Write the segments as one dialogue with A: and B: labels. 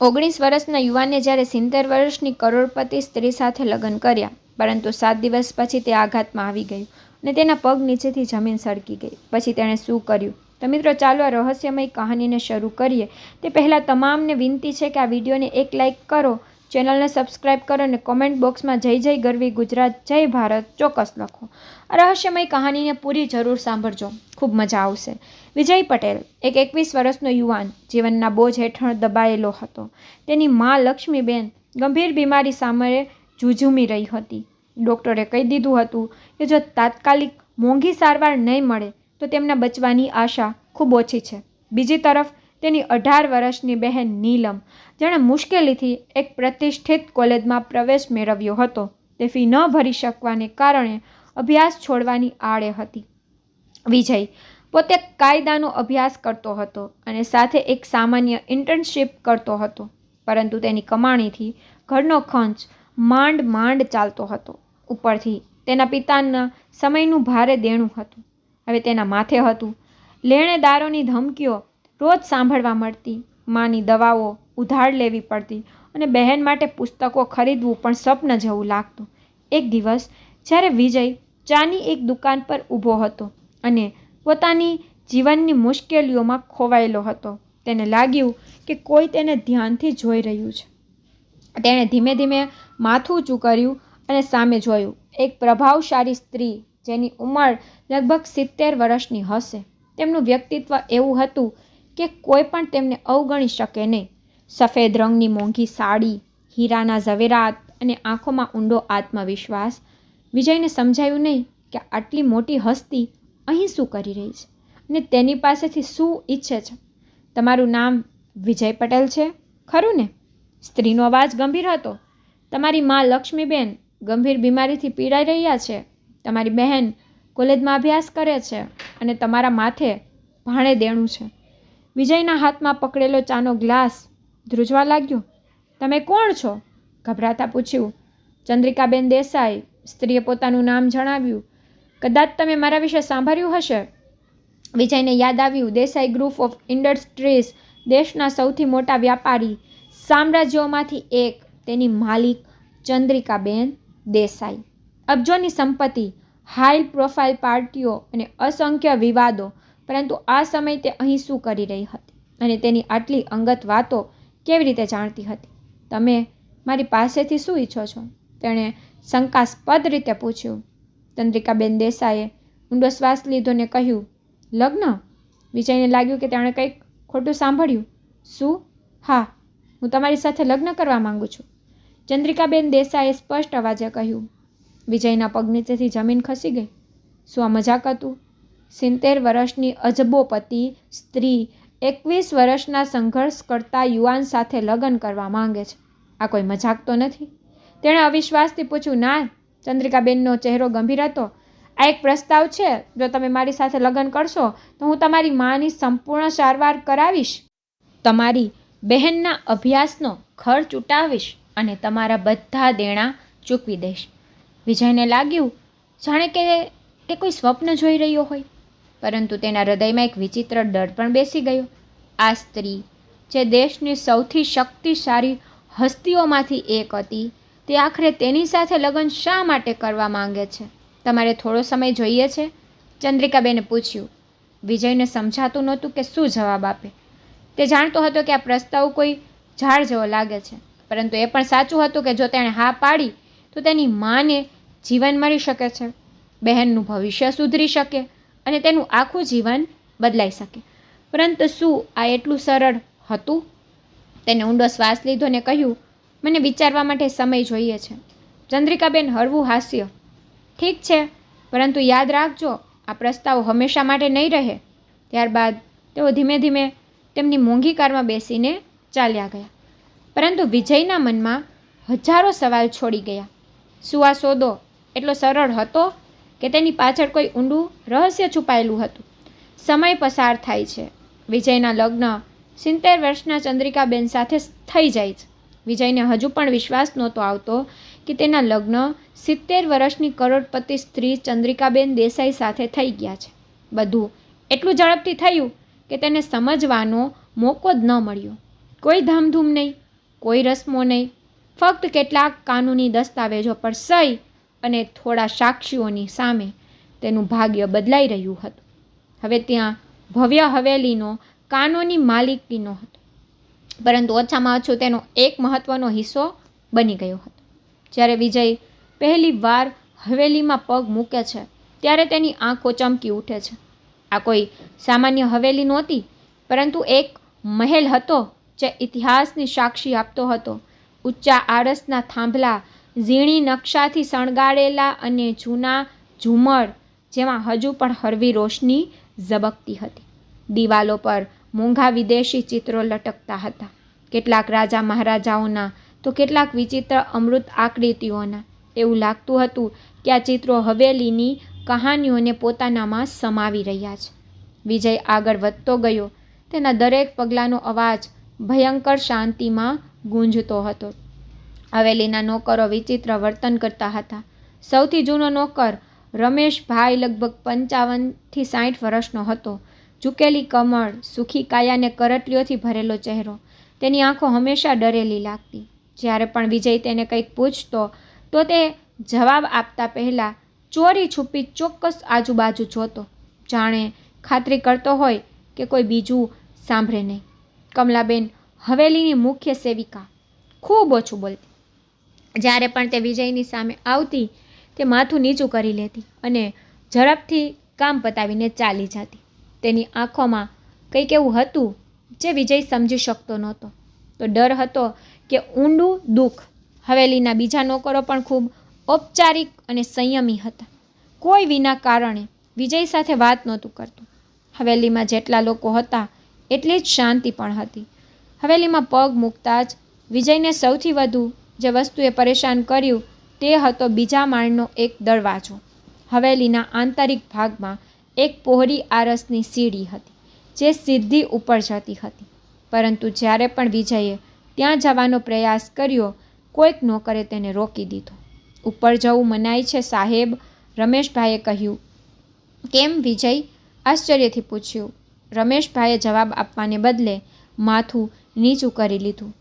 A: ઓગણીસ વર્ષના યુવાને જ્યારે સિત્તેર વર્ષની કરોડપતિ સ્ત્રી સાથે લગ્ન કર્યા, પરંતુ સાત દિવસ પછી તે આઘાતમાં આવી ગયું અને તેના પગ નીચેથી જમીન સળકી ગઈ. પછી તેણે શું કર્યું? તો મિત્રો, ચાલો આ રહસ્યમય કહાનીને શરૂ કરીએ. તે પહેલાં તમામને વિનંતી છે કે આ વિડીયોને એક લાઇક કરો ચેનલને સબસ્ક્રાઇબ કરો અને કોમેન્ટ બોક્સમાં જય જય ગરવી ગુજરાત, જય ભારત ચોક્કસ લખો. રહસ્યમય કહાનીને પૂરી જરૂર સાંભળજો. ખૂબ મજા આવશે. વિજય પટેલ, એક એકવીસ વર્ષનો યુવાન, જીવનના બોજ હેઠળ દબાયેલો હતો. તેની મા લક્ષ્મીબેન ગંભીર બીમારી સામે ઝૂઝુમી રહી હતી. ડૉક્ટરે કહી દીધું હતું કે જો તાત્કાલિક મોંઘી સારવાર નહીં મળે, તો તેમના બચવાની આશા ખૂબ ઓછી છે. બીજી તરફ તેની અઢાર વર્ષની બહેન નીલમ, જેણે મુશ્કેલીથી એક પ્રતિષ્ઠિત કોલેજમાં પ્રવેશ મેળવ્યો હતો. તે ફી ન ભરી શકવાને કારણે અભ્યાસ છોડવાની આડે હતી. વિજય પોતે કાયદાનો અભ્યાસ કરતો હતો અને સાથે એક સામાન્ય ઇન્ટર્નશીપ કરતો હતો, પરંતુ તેની કમાણીથી ઘરનો ખર્ચ માંડ માંડ ચાલતો હતો. ઉપરથી તેના પિતાના સમયનું ભારે દેણું હતું. હવે તેના માથે હતું. લેણેદારોની ધમકીઓ રોજ સાંભળવા મળતી. માની દવાઓ ઉધાર લેવી પડતી અને બહેન માટે પુસ્તકો ખરીદવું પણ સ્વપ્ન જેવું લાગતું. એક દિવસ જ્યારે વિજય ચાની એક દુકાન પર ઊભો હતો અને પોતાની જીવનની મુશ્કેલીઓમાં ખોવાયેલો હતો, તેને લાગ્યું કે કોઈ તેને ધ્યાનથી જોઈ રહ્યું છે. તેણે ધીમે ધીમે માથું ઊંચું કર્યું અને સામે જોયું, એક પ્રભાવશાળી સ્ત્રી જેની ઉંમર લગભગ સિત્તેર વર્ષની હશે. તેમનું વ્યક્તિત્વ એવું હતું કે કોઈ પણ તેમને અવગણી શકે નહીં. સફેદ રંગની મોંઘી સાડી, હીરાના ઝવેરાત અને આંખોમાં ઊંડો આત્મવિશ્વાસ. વિજયને સમજાયું નહીં કે આટલી મોટી હસ્તી અહીં શું કરી રહી છે અને તેની પાસેથી શું ઈચ્છે છે. તમારું નામ વિજય પટેલ છે, ખરું ને? સ્ત્રીનો અવાજ ગંભીર હતો. તમારી મા લક્ષ્મીબેન ગંભીર બીમારીથી પીડાઈ રહ્યા છે. તમારી બહેન કોલેજમાં અભ્યાસ કરે છે અને તમારા માથે ભાણે દેણું છે. વિજયના હાથમાં પકડેલો ચાનો ગ્લાસ ધ્રુજવા લાગ્યો. તમે કોણ છો? ગભરાતા પૂછ્યું. ચંદ્રિકાબેન દેસાઈ. સ્ત્રીએ પોતાનું નામ જણાવ્યું. કદાચ તમે મારા વિશે સાંભળ્યું હશે. વિજયને યાદ આવ્યું. દેસાઈ ગ્રુપ ઓફ ઇન્ડસ્ટ્રીઝ, દેશના સૌથી મોટા વ્યાપારી, સામ્રાજ્યોમાંથી એક, તેની માલિક ચંદ્રિકાબેન દેસાઈ. અબજોની સંપત્તિ, હાઈ પ્રોફાઇલ પાર્ટીઓ અને અસંખ્ય વિવાદો પરંતુ આ સમય તે અહીં શું કરી રહી હતી અને તેની આટલી અંગત વાતો કેવી રીતે જાણતી હતી? તમે મારી પાસેથી શું ઈચ્છો છો? તેણે શંકાસ્પદ રીતે પૂછ્યું. ચંદ્રિકાબેન દેસાઈએ ઊંડો શ્વાસ લીધો ને કહ્યું, લગ્ન? વિજયને લાગ્યું કે તેણે કંઈક ખોટું સાંભળ્યું. શું? હા, હું તમારી સાથે લગ્ન કરવા માંગુ છું. ચંદ્રિકાબેન દેસાઈએ સ્પષ્ટ અવાજે કહ્યું. વિજયના પગ નીચેથી જમીન ખસી ગઈ. શું આ મજાક હતું? સિત્તેર વર્ષની અજબોપતિ સ્ત્રી, એકવીસ વર્ષના સંઘર્ષ કરતા યુવાન સાથે લગ્ન કરવા માંગે છે. આ કોઈ મજાક તો નથી? તેણે અવિશ્વાસથી પૂછ્યું, ના, ચંદ્રિકાબેનનો ચહેરો ગંભીર હતો. આ એક પ્રસ્તાવ છે. જો તમે મારી સાથે લગ્ન કરશો, તો હું તમારી માની સંપૂર્ણ સારવાર કરાવીશ. તમારી બહેનના અભ્યાસનો ખર્ચ ઉટાવીશ અને તમારા બધા દેણા ચૂકવી દઈશ. વિજયને લાગ્યું, જાણે કે તે કોઈ સ્વપ્ન જોઈ રહ્યો હોય. પરંતુ તેના હૃદયમાં એક વિચિત્ર ડર પણ બેસી ગયો. આ સ્ત્રી, જે દેશની સૌથી શક્તિશાળી હસ્તીઓમાંથી એક હતી, તે આખરે તેની સાથે લગ્ન શા માટે કરવા માંગે છે? તમારે થોડો સમય જોઈએ છે? ચંદ્રિકાબેને પૂછ્યું. વિજયને સમજાતું નહોતું કે શું જવાબ આપે. તે જાણતો હતો કે આ પ્રસ્તાવ કોઈ ઝાડ જેવો લાગે છે, પરંતુ એ પણ સાચું હતું કે જો તેણે હા પાડી, તો તેની માને જીવન મળી શકે છે, બહેનનું ભવિષ્ય સુધરી શકે અને તેનું આખું જીવન બદલાઈ શકે. પરંતુ શું આ એટલું સરળ હતું? તેને ઊંડો શ્વાસ લીધો ને કહ્યું, મને વિચારવા માટે સમય જોઈએ છે. ચંદ્રિકાબેન, હળવું હાસ્ય. ઠીક છે, પરંતુ યાદ રાખજો, આ પ્રસ્તાવ હંમેશા માટે નહીં રહે. ત્યારબાદ તેઓ ધીમે ધીમે તેમની મોંઘી કારમાં બેસીને ચાલ્યા ગયા. પરંતુ વિજયના મનમાં હજારો સવાલ છોડી ગયા. શું આ સોદો એટલો સરળ હતો? કે તેની પાછળ કોઈ ઊંડું રહસ્ય છુપાયેલું હતું. સમય પસાર થાય છે. વિજયના લગ્ન સિત્તેર વર્ષના ચંદ્રિકાબેન સાથે થઈ જાય છે. વિજયને હજુ પણ વિશ્વાસ નહોતો આવતો કે તેના લગ્ન સિત્તેર વર્ષની કરોડપતિ સ્ત્રી ચંદ્રિકાબેન દેસાઈ સાથે થઈ ગયા છે. બધું એટલું ઝડપથી થયું કે તેને સમજવાનો મોકો જ ન મળ્યો. કોઈ ધામધૂમ નહીં, કોઈ રસમો નહીં. ફક્ત કેટલાક કાનૂની દસ્તાવેજો પર સહી અને થોડા સાક્ષીઓની સામે તેનું ભાગ્ય બદલાઈ રહ્યું હતું. હવે ત્યાં ભવ્ય હવેલીનો, કાનોની માલિકીનો હતો. પરંતુ ઓછામાં ઓછું તેનો એક મહત્ત્વનો હિસ્સો બની ગયો હતો. જ્યારે વિજય પહેલી વાર હવેલીમાં પગ મૂકે છે, ત્યારે તેની આંખો ચમકી ઉઠે છે. આ કોઈ સામાન્ય હવેલી નહોતી, પરંતુ એક મહેલ હતો જે ઇતિહાસની સાક્ષી આપતો હતો. ઊંચા આરસના થાંભલા ઝીણી નકશાથી શણગારેલા અને જૂના ઝુમર, જેમાં હજુ પણ હળવી રોશની ઝબકતી હતી. દિવાલો પર મોંઘા વિદેશી ચિત્રો લટકતા હતા. કેટલાક રાજા મહારાજાઓના, તો કેટલાક વિચિત્ર અમૃત આકૃતિઓના. એવું લાગતું હતું કે આ ચિત્રો હવેલીની કહાનીઓને પોતાનામાં સમાવી રહ્યા છે. વિજય આગળ વધતો ગયો. તેના દરેક પગલાંનો અવાજ ભયંકર શાંતિમાં ગુંજતો હતો. હવેલીના નોકરો વિચિત્ર વર્તન કરતા હતા. સૌથી જૂનો નોકર રમેશભાઈ લગભગ પંચાવનથી સાઠ વર્ષનો હતો. ઝૂકેલી કમળ સુખી કાયાને કરટલીઓથી ભરેલો ચહેરો. તેની આંખો હંમેશા ડરેલી લાગતી. જ્યારે પણ વિજય તેને કંઈક પૂછતો, તો તે જવાબ આપતા પહેલાં ચોરી છુપી ચોક્કસ આજુબાજુ જોતો. જાણે ખાતરી કરતો હોય કે કોઈ બીજું સાંભળે નહીં. કમલાબેન હવેલીની મુખ્ય સેવિકા. ખૂબ ઓછું બોલતી. જ્યારે પણ તે વિજયની સામે આવતી, તે માથું નીચું કરી લેતી અને ઝડપથી કામ પતાવીને ચાલી જતી. તેની આંખોમાં કંઈક એવું હતું જે વિજય સમજી શકતો નહોતો. તો ડર હતો કે ઊંડું દુઃખ હવેલીના બીજા નોકરો પણ ખૂબ ઔપચારિક અને સંયમી હતા. કોઈ વિના કારણે વિજય સાથે વાત નહોતું કરતું. હવેલીમાં જેટલા લોકો હતા, એટલી જ શાંતિ પણ હતી. હવેલીમાં પગ મૂકતા જ વિજયને સૌથી વધુ જે વસ્તુએ પરેશાન કર્યું તે હતો બીજા માળનો એક દરવાજો. હવેલીના આંતરિક ભાગમાં એક પહોળી આરસની સીડી હતી, જે સીધી ઉપર જતી હતી. પરંતુ જ્યારે પણ વિજયે ત્યાં જવાનો પ્રયાસ કર્યો, કોઈક નોકરે તેને રોકી દીધો. ઉપર જવું મનાય છે, સાહેબ, રમેશભાઈએ કહ્યું. કેમ વિજય? આશ્ચર્યથી પૂછ્યું. રમેશભાઈએ જવાબ આપવાને બદલે માથું નીચું કરી લીધું.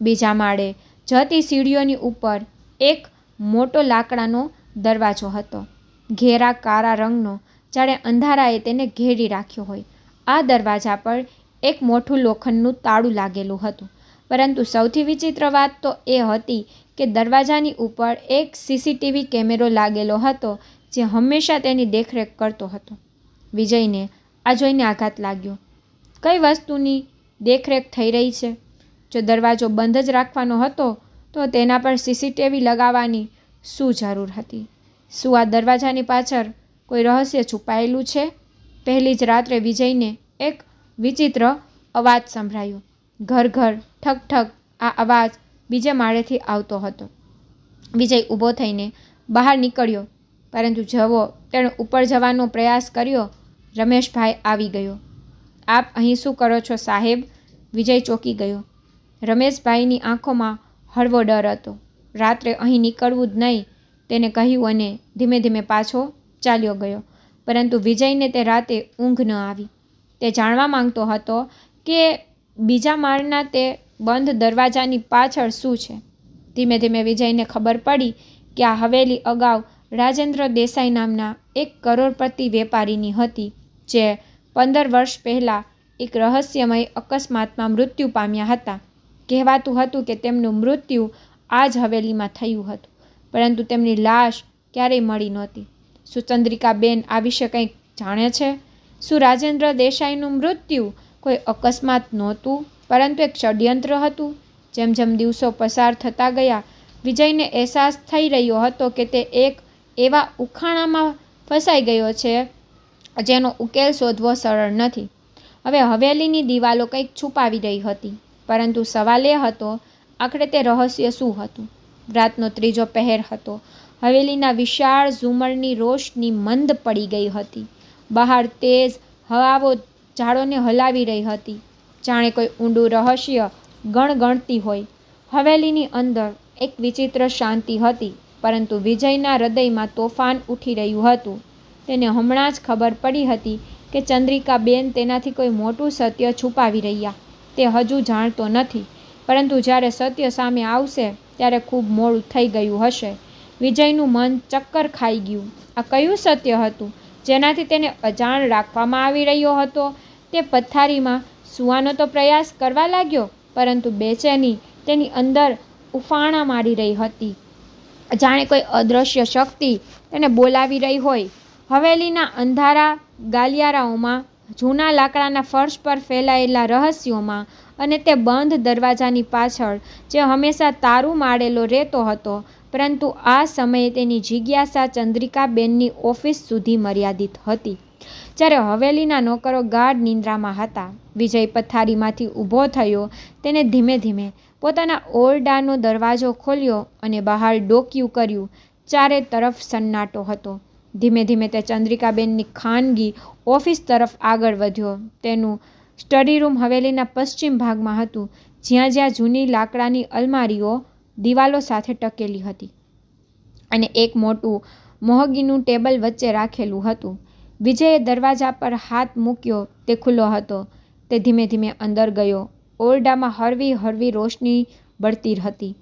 A: બીજા માળે જતી સીડીઓની ઉપર એક મોટો લાકડાનો દરવાજો હતો. ઘેરા કાળા રંગનો, જાણે અંધારાએ તેને ઘેરી રાખ્યો હોય. આ દરવાજા પર એક મોટું લોખંડનું તાળું લાગેલું હતું. પરંતુ સૌથી વિચિત્ર વાત તો એ હતી કે દરવાજાની ઉપર એક સીસીટીવી કેમેરો લાગેલો હતો, જે હંમેશા તેની દેખરેખ કરતો હતો. વિજયને આ જોઈને આઘાત લાગ્યો. કઈ વસ્તુની દેખરેખ થઈ રહી છે? જો દરવાજો બંધ જ રાખવાનો હતો, તો તેના પર સીસીટીવી લગાવવાની શું જરૂર હતી? શું આ દરવાજાની પાછળ કોઈ રહસ્ય છુપાયેલું છે? પહેલી જ રાત્રે વિજયને એક વિચિત્ર અવાજ સંભળાયો. ઘર ઘર, ઠક ઠક, આ અવાજ બીજે માળેથી આવતો હતો. વિજય ઊભો થઈને બહાર નીકળ્યો, પરંતુ જવો, તેણે ઉપર જવાનો પ્રયાસ કર્યો, રમેશભાઈ આવી ગયો. આપ અહીં શું કરો છો સાહેબ? વિજય ચોંકી ગયો. રમેશભાઈની આંખોમાં હળવો ડર હતો. રાત્રે અહીં નીકળવું જ નહીં, તેને કહ્યું અને ધીમે ધીમે પાછો ચાલ્યો ગયો. પરંતુ વિજયને તે રાતે ઊંઘ ન આવી. તે જાણવા માંગતો હતો કે બીજા માળના તે બંધ દરવાજાની પાછળ શું છે. ધીમે ધીમે વિજયને ખબર પડી કે આ હવેલી અગાઉ રાજેન્દ્ર દેસાઈ નામના એક કરોડપતિ વેપારીની હતી, જે પંદર વર્ષ પહેલાં એક રહસ્યમય અકસ્માતમાં મૃત્યુ પામ્યા હતા. કહેવાતું હતું કે તેમનું મૃત્યુ આ જ હવેલીમાં થયું હતું, પરંતુ તેમની લાશ ક્યારેય મળી નહોતી. શું ચંદ્રિકાબેન આ વિશે કંઈક જાણે છે? શું રાજેન્દ્ર દેસાઈનું મૃત્યુ કોઈ અકસ્માત નહોતું, પરંતુ એક ષડયંત્ર હતું? જેમ જેમ દિવસો પસાર થતા ગયા, વિજયને અહેસાસ થઈ રહ્યો હતો કે તે એક એવા ઉખાણામાં ફસાઈ ગયો છે, જેનો ઉકેલ શોધવો સરળ નથી. હવે હવેલીની દિવાલો કંઈક છુપાવી રહી હતી. પરંતુ સવાલ એ હતો, આખરે તે રહસ્ય શું હતું? રાતનો ત્રીજો પહેર હતો. હવેલીના વિશાળ ઝુમરની રોશની મંદ પડી ગઈ હતી. બહાર તેજ હવાઓ ઝાડોને હલાવી રહી હતી. જાણે કોઈ ઊંડું રહસ્ય ગણગણતી હોય. હવેલીની અંદર એક વિચિત્ર શાંતિ હતી, પરંતુ વિજયના હૃદયમાં તોફાન ઉઠી રહ્યું હતું. તેને હમણાં જ ખબર પડી હતી કે ચંદ્રિકાબેન તેનાથી કોઈ મોટું સત્ય છુપાવી રહ્યા. તે હજુ જાણતો નથી. પરંતુ જ્યારે સત્ય સામે આવશે, ત્યારે ખૂબ મોડું થઈ ગયું હશે. વિજયનું મન ચક્કર ખાઈ ગયું. આ કયું સત્ય હતું? જેનાથી તેને અજાણ રાખવામાં આવી રહ્યો હતો? તે પથારીમાં સૂવાનો તો પ્રયાસ કરવા લાગ્યો, પરંતુ બેચેની તેની અંદર ઉફાણા મારી રહી હતી. જાણે કોઈ અદૃશ્ય શક્તિ તેને બોલાવી રહી હોય. હવેલીના અંધારા ગાલિયારાઓમાં જૂના લાકડાના ફર્શ પર ફેલાયેલા રહસ્યોમાં અને તે બંધ દરવાજાની પાછળ, જે હંમેશા તારું માળેલો રહેતો હતો, પરંતુ આ સમયે તેની જિજ્ઞાસા ચંદ્રિકાબેનની ઓફિસ સુધી મર્યાદિત હતી. જ્યારે હવેલીના નોકરો ગાઢ નિંદ્રામાં હતા, વિજય પથારીમાંથી ઊભો થયો, તેને ધીમે ધીમે પોતાના ઓરડાનો દરવાજો ખોલ્યો અને બહાર ડોકિયું કર્યું, ચારે તરફ સન્નાટો હતો. ધીમે ધીમે તે ચંદ્રિકાબેનની ખાનગી ઓફિસ તરફ આગળ વધ્યો. તેનું સ્ટડી રૂમ હવેલીના પશ્ચિમ ભાગમાં હતું, જ્યાં જ્યાં જૂની લાકડાની અલમારીઓ દિવાલો સાથે ટકેલી હતી અને એક મોટું મોહગીનું ટેબલ વચ્ચે રાખેલું હતું. વિજયે દરવાજા પર હાથ મૂક્યો, તે ખુલ્લો હતો. તે ધીમે ધીમે અંદર ગયો. ઓરડામાં હળવી હળવી રોશની બળતી હતી.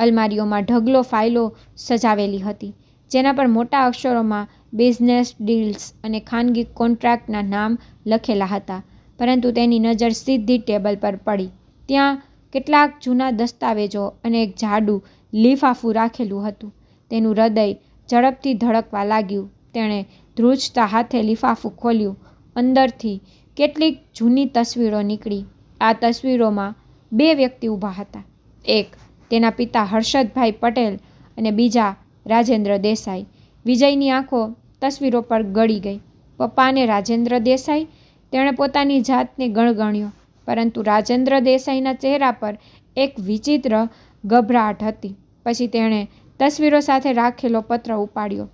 A: અલમારીઓમાં ઢગલો ફાઇલો સજાવેલી હતી. જેના પર મોટા અક્ષરોમાં બિઝનેસ ડીલ્સ અને ખાનગી કોન્ટ્રાક્ટના નામ લખેલા હતા. પરંતુ તેની નજર સીધી ટેબલ પર પડી. ત્યાં કેટલાક જૂના દસ્તાવેજો અને એક જાડું લીફાફું રાખેલું હતું. તેનું હૃદય ઝડપથી ધડકવા લાગ્યું. તેણે ધ્રુજતા હાથે લિફાફું ખોલ્યું. અંદરથી કેટલીક જૂની તસવીરો નીકળી. આ તસવીરોમાં બે વ્યક્તિ ઊભા હતા. એક તેના પિતા હર્ષદભાઈ પટેલ અને બીજા રાજેન્દ્ર દેસાઈ. વિજયની આંખો તસવીરો પર ગળી ગઈ. પપ્પાને રાજેન્દ્ર દેસાઈ? તેણે પોતાની જાતને ગણગણ્યો, પરંતુ રાજેન્દ્ર દેસાઈના ચહેરા પર એક વિચિત્ર ગભરાટ હતી. પછી તેણે તસવીરો સાથે રાખેલો પત્ર ઉપાડ્યો.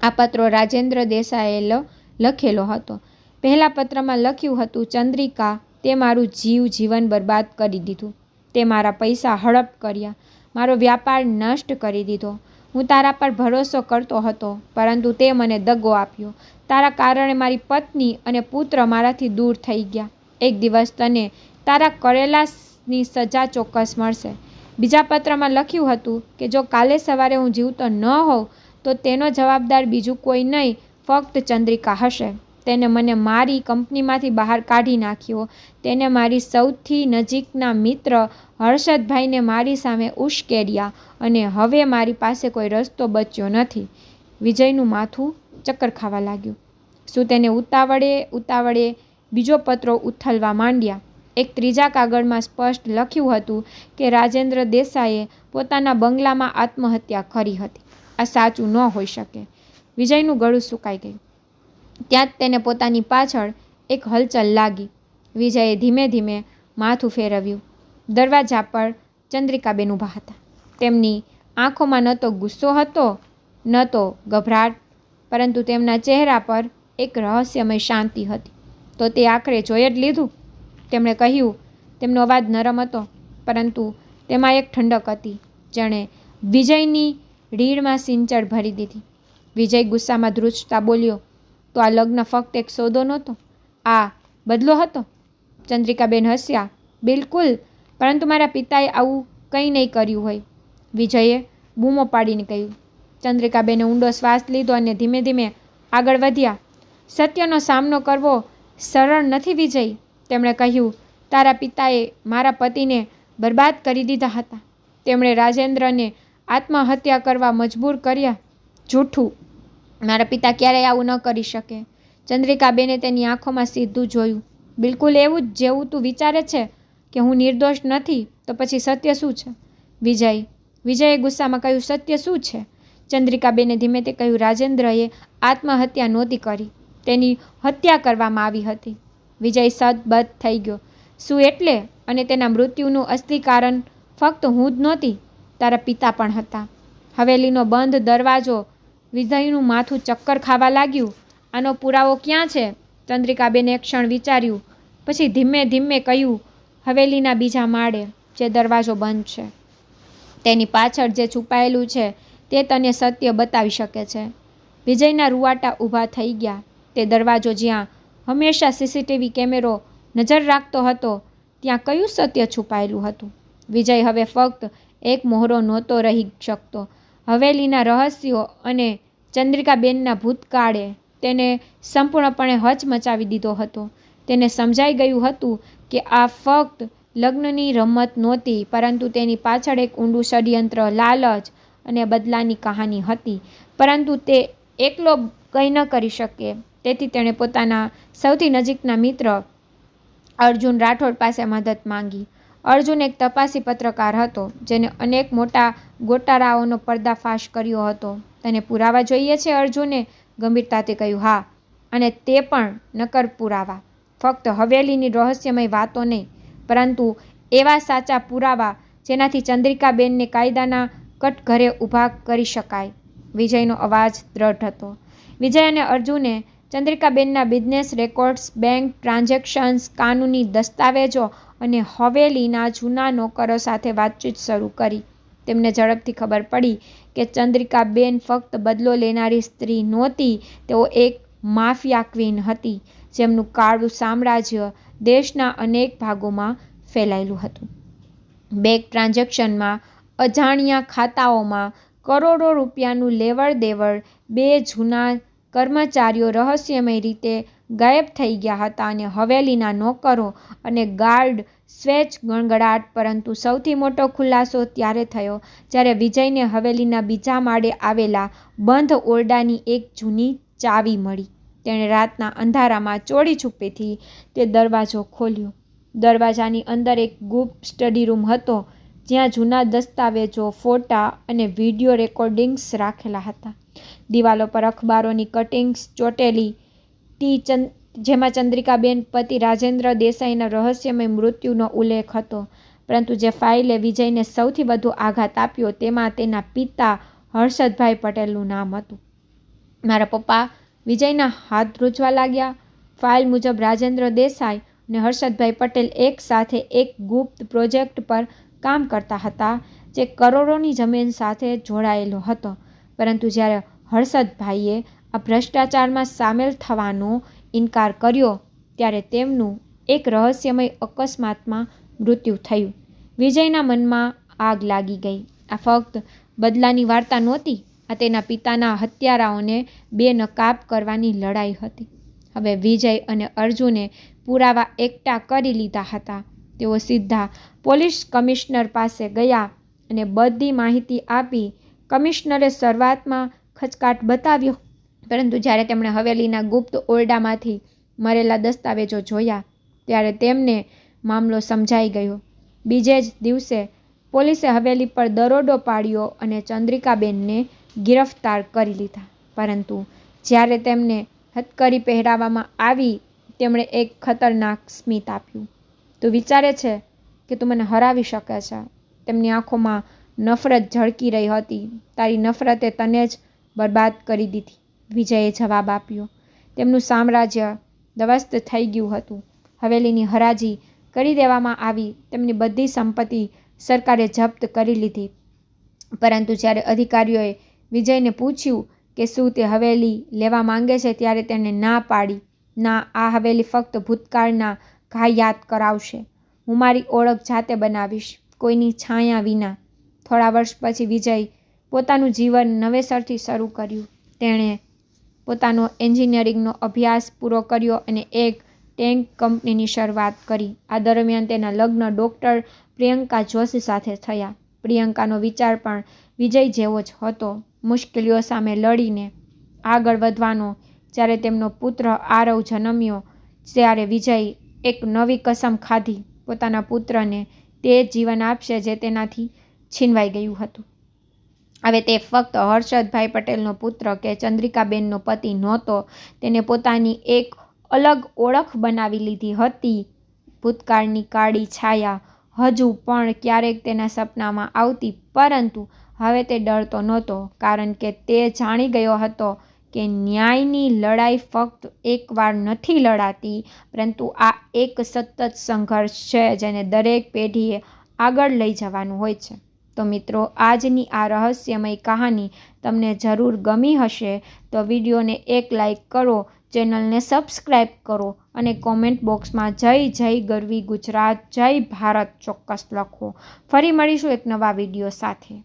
A: આ પત્રો રાજેન્દ્ર દેસાઈએ લખેલો હતો. પહેલા પત્રમાં લખ્યું હતું, ચંદ્રિકા, તે મારું જીવ જીવન બરબાદ કરી દીધું. તે મારા પૈસા હડપ કર્યા. મારો વ્યાપાર નષ્ટ કરી દીધો. હું તારા પર ભરોસો કરતો હતો, પરંતુ તે મને દગો આપ્યો. તારા કારણે મારી પત્ની અને પુત્ર મારાથી દૂર થઈ ગયા. એક દિવસ તને તારા કરેલાની સજા ચોક્કસ મળશે. બીજા પત્રમાં લખ્યું હતું કે જો કાલે સવારે હું જીવતો ન હોઉં, તો તેનો જવાબદાર બીજું કોઈ નહીં, ફક્ત ચંદ્રિકા હશે. તેને મને મારી કંપનીમાંથી બહાર કાઢી નાખ્યો. તેને મારી સૌથી નજીકના મિત્ર હર્ષદભાઈને મારી સામે ઉશ્કેર્યા અને હવે મારી પાસે કોઈ રસ્તો બચ્યો નથી. વિજયનું માથું ચક્કર ખાવા લાગ્યું. શું તેને ઉતાવળે ઉતાવળે બીજો પત્રો ઉથલવા માંડ્યા? એક ત્રીજા કાગળમાં સ્પષ્ટ લખ્યું હતું કે રાજેન્દ્ર દેસાઈએ પોતાના બંગલામાં આત્મહત્યા કરી હતી. આ સાચું ન હોઈ શકે. વિજયનું ગળું સુકાઈ ગયું. ત્યાં જ તેને પોતાની પાછળ એક હલચલ લાગી. વિજયે ધીમે ધીમે માથું ફેરવ્યું. દરવાજા પર ચંદ્રિકાબેન ઊભા હતા. તેમની આંખોમાં ન તો ગુસ્સો હતો, ન તો ગભરાટ, પરંતુ તેમના ચહેરા પર એક રહસ્યમય શાંતિ હતી. તો તે આખરે જોઈ જ લીધું. તેમણે કહ્યું, તેમનો અવાજ નરમ હતો, પરંતુ તેમાં એક ઠંડક હતી, જેણે વિજયની રીડમાં સિંચડ ભરી દીધી. વિજય ગુસ્સામાં ધ્રુજતા બોલ્યો તો આ લગ્ન ફક્ત એક સોદો નહોતો, આ બદલો હતો. ચંદ્રિકાબેન હસ્યા, બિલકુલ, પરંતુ મારા પિતાએ આવું કંઈ નહીં કર્યું હોય. વિજયે બૂમો પાડીને કહ્યું, ચંદ્રિકાબેને ઊંડો શ્વાસ લીધો અને ધીમે ધીમે આગળ વધ્યા. સત્યનો સામનો કરવો સરળ નથી વિજય, તેમણે કહ્યું, તારા પિતાએ મારા પતિને બરબાદ કરી દીધા હતા. તેમણે રાજેન્દ્રને આત્મહત્યા કરવા મજબૂર કર્યા. જૂઠું મારા પિતા ક્યારેય આવું ન કરી શકે. ચંદ્રિકાબેને તેની આંખોમાં સીધું જોયું. બિલકુલ એવું જ જેવું તું વિચારે છે કે હું નિર્દોષ નથી, તો પછી સત્ય શું છે? વિજય. વિજયે ગુસ્સામાં કહ્યું, સત્ય શું છે? ચંદ્રિકાબેને ધીમે તે કહ્યું, રાજેન્દ્રએ આત્મહત્યા નહોતી કરી. તેની હત્યા કરવામાં આવી હતી. વિજય સદબદ થઈ ગયો. શું એટલે? અને તેના મૃત્યુનું અસલી કારણ? ફક્ત હું જ નહોતી? તારા પિતા પણ હતા. હવેલીનો બંધ દરવાજો વિજયનું માથું ચક્કર ખાવા લાગ્યું. આનો પુરાવો ક્યાં છે? ચંદ્રિકાબેને એક ક્ષણ વિચાર્યું. પછી ધીમે ધીમે કહ્યું, હવેલીના બીજા માળે જે દરવાજો બંધ છે, તેની પાછળ જે છુપાયેલું છે, તે તને સત્ય બતાવી શકે છે. વિજયના રૂવાટા ઊભા થઈ ગયા. તે દરવાજો જ્યાં હંમેશા સીસીટીવી કેમેરો નજર રાખતો હતો, ત્યાં કયું સત્ય છુપાયેલું હતું? વિજય હવે ફક્ત એક મોહરો નહોતો રહી શકતો. હવેલીના રહસ્યો અને ચંદ્રિકાબેનના ભૂતકાળે તેને સંપૂર્ણપણે હચમચાવી દીધો હતો. તેને સમજાઈ ગયું હતું કે આ ફક્ત લગ્નની રમત નહોતી, પરંતુ તેની પાછળ એક ઊંડું ષડયંત્ર, લાલચ અને બદલાની કહાની હતી. પરંતુ તે એકલો કંઈ ન કરી શકે. તેથી તેણે પોતાના સૌથી નજીકના મિત્ર અર્જુન રાઠોડ પાસે મદદ માંગી. અર્જુન એક તપાસી પત્રકાર હતો, જેને અનેક મોટા ગોટાળાઓનો પર્દાફાશ કર્યો હતો. તને પુરાવા જોઈએ છે અર્જુને? ગંભીરતાથી કહ્યું, હા. અને તે પણ નકર પુરાવા. ફક્ત હવેલીની રહસ્યમય વાતો નહીં, પરંતુ એવા સાચા પુરાવા જેનાથી ચંદ્રિકાબેનને કાયદાના કટઘરે ઊભા કરી શકાય. વિજયનો અવાજ દ્રઢ હતો. વિજય અને અર્જુને ચંદ્રિકાબેનના બિઝનેસ રેકોર્ડ્સ, બેંક ટ્રાન્ઝેક્શન્સ, કાનૂની દસ્તાવેજો અને હવેલીના જૂના નોકરો સાથે વાતચીત શરૂ કરી. તેમને ઝડપથી ખબર પડી કે ચંદ્રિકાબેન ફક્ત બદલો લેનારી સ્ત્રી નહોતી, તેઓ એક માફિયા ક્વીન હતી, જેમનું કાળું સામ્રાજ્ય દેશના અનેક ભાગોમાં ફેલાયેલું હતું. બેંક ટ્રાન્ઝેક્શનમાં અજાણ્યા ખાતાઓમાં કરોડો રૂપિયાનું લેવડ દેવડ બે જૂના કર્મચારીઓ રહસ્યમય રીતે ગાયબ થઈ ગયા હતા અને હવેલીના નોકરો અને ગાર્ડ સ્વેચ ગણગડાટ, પરંતુ સૌથી મોટો ખુલાસો ત્યારે થયો જ્યારે વિજયને હવેલીના બીજા માળે આવેલા બંધ ઓરડાની એક જૂની ચાવી મળી. તેણે રાતના અંધારામાં ચોડી છુપેથી તે દરવાજો ખોલ્યો. દરવાજાની અંદર એક ગુપ્ત સ્ટડી રૂમ હતો, જ્યાં જૂના દસ્તાવેજો, ફોટા અને વીડિયો રેકોર્ડિંગ્સ રાખેલા હતા. દિવાલો પર અખબારોની કટિંગ્સ ચોટેલી. ટી ચંદ, જેમાં ચંદ્રિકાબેન પતિ રાજેન્દ્ર દેસાઈના રહસ્યમય મૃત્યુનો ઉલ્લેખ હતો. પરંતુ જે ફાઇલે વિજયને સૌથી વધુ આઘાત આપ્યો તેમાં તેના પિતા હર્ષદભાઈ પટેલનું નામ હતું. મારા પપ્પા વિજયના હાથ ધ્રુજવા લાગ્યા. ફાઇલ મુજબ રાજેન્દ્ર દેસાઈ અને હર્ષદભાઈ પટેલ એક સાથે એક ગુપ્ત પ્રોજેક્ટ પર કામ કરતા હતા, જે કરોડોની જમીન સાથે જોડાયેલો હતો. પરંતુ જ્યારે હર્ષદભાઈએ આ ભ્રષ્ટાચારમાં સામેલ થવાનો ઇનકાર કર્યો ત્યારે તેમનું એક રહસ્યમય અકસ્માતમાં મૃત્યુ થયું. વિજયના મનમાં આગ લાગી ગઈ. આ ફક્ત બદલાની વાર્તા નહોતી, આ તેના પિતાના હત્યારાઓને બે નકાબ કરવાની લડાઈ હતી. હવે વિજય અને અર્જુને પુરાવા એકઠા કરી લીધા હતા. તેઓ સીધા પોલીસ કમિશનર પાસે ગયા અને બધી માહિતી આપી કમિશનરે શરૂઆતમાં ખચકાટ બતાવ્યો. પરંતુ જ્યારે તેમણે હવેલીના ગુપ્ત ઓરડામાંથી મરેલા દસ્તાવેજો જોયા, ત્યારે તેમને મામલો સમજાઈ ગયો. બીજે જ દિવસે પોલીસે હવેલી પર દરોડો પાડ્યો અને ચંદ્રિકાબેનને ગિરફ્તાર કરી લીધા. પરંતુ જ્યારે તેમને હથકરી પહેરાવવામાં આવી, તેમણે એક ખતરનાક સ્મિત આપ્યું. તું વિચારે છે કે તું મને હરાવી શકે છે તેમની આંખોમાં નફરત ઝળકી રહી હતી. તારી નફરતે તને જ બરબાદ કરી દીધી. વિજયે જવાબ આપ્યો, તેમનું સામ્રાજ્ય ધ્વસ્ત થઈ ગયું હતું. હવેલીની હરાજી કરી દેવામાં આવી, તેમની બધી સંપત્તિ સરકારે જપ્ત કરી લીધી. પરંતુ જ્યારે અધિકારીઓએ વિજયને પૂછ્યું કે શું તે હવેલી લેવા માંગે છે, ત્યારે તેણે ના પાડી. ના, આ હવેલી ફક્ત ભૂતકાળના ઘા યાદ કરાવશે. હું મારી ઓળખ જાતે બનાવીશ, કોઈની છાયા વિના. થોડા વર્ષ પછી વિજય પોતાનું જીવન નવેસરથી શરૂ કર્યું. તેણે પોતાનો એન્જિનિયરિંગનો અભ્યાસ પૂરો કર્યો અને એક ટેન્ક કંપનીની શરૂઆત કરી. આ દરમિયાન તેના લગ્ન ડૉક્ટર પ્રિયંકા જોશી સાથે થયા. પ્રિયંકાનો વિચાર પણ વિજય જેવો જ હતો. મુશ્કેલીઓ સામે લડીને આગળ વધવાનો, જ્યારે તેમનો પુત્ર આરવ જન્મ્યો, ત્યારે વિજય એક નવી કસમ ખાધી. પોતાના પુત્રને તે જીવન આપશે જે તેનાથી છીનવાઈ ગયું હતું. હવે તે ફક્ત હર્ષદભાઈ પટેલનો પુત્ર કે ચંદ્રિકાબેનનો પતિ નહોતો. તેને પોતાની એક અલગ ઓળખ બનાવી લીધી હતી. ભૂતકાળની કાળી છાયા હજુ પણ ક્યારેક તેના સપનામાં આવતી, પરંતુ હવે તે ડરતો નહોતો, કારણ કે તે જાણી ગયો હતો કે ન્યાયની લડાઈ ફક્ત એકવાર નથી લડાતી, પરંતુ આ એક સતત સંઘર્ષ છે જેને દરેક પેઢીએ આગળ લઈ જવાનું હોય છે. તો મિત્રો, આજની આ રહસ્યમય કહાની તમને જરૂર ગમી હશે તો વિડીયોને એક લાઈક કરો, ચેનલને સબસ્ક્રાઈબ કરો અને કોમેન્ટ બોક્સમાં જય જય ગરવી ગુજરાત, જય ભારત ચોક્કસ લખો. ફરી મળીશું એક નવા વીડિયો સાથે.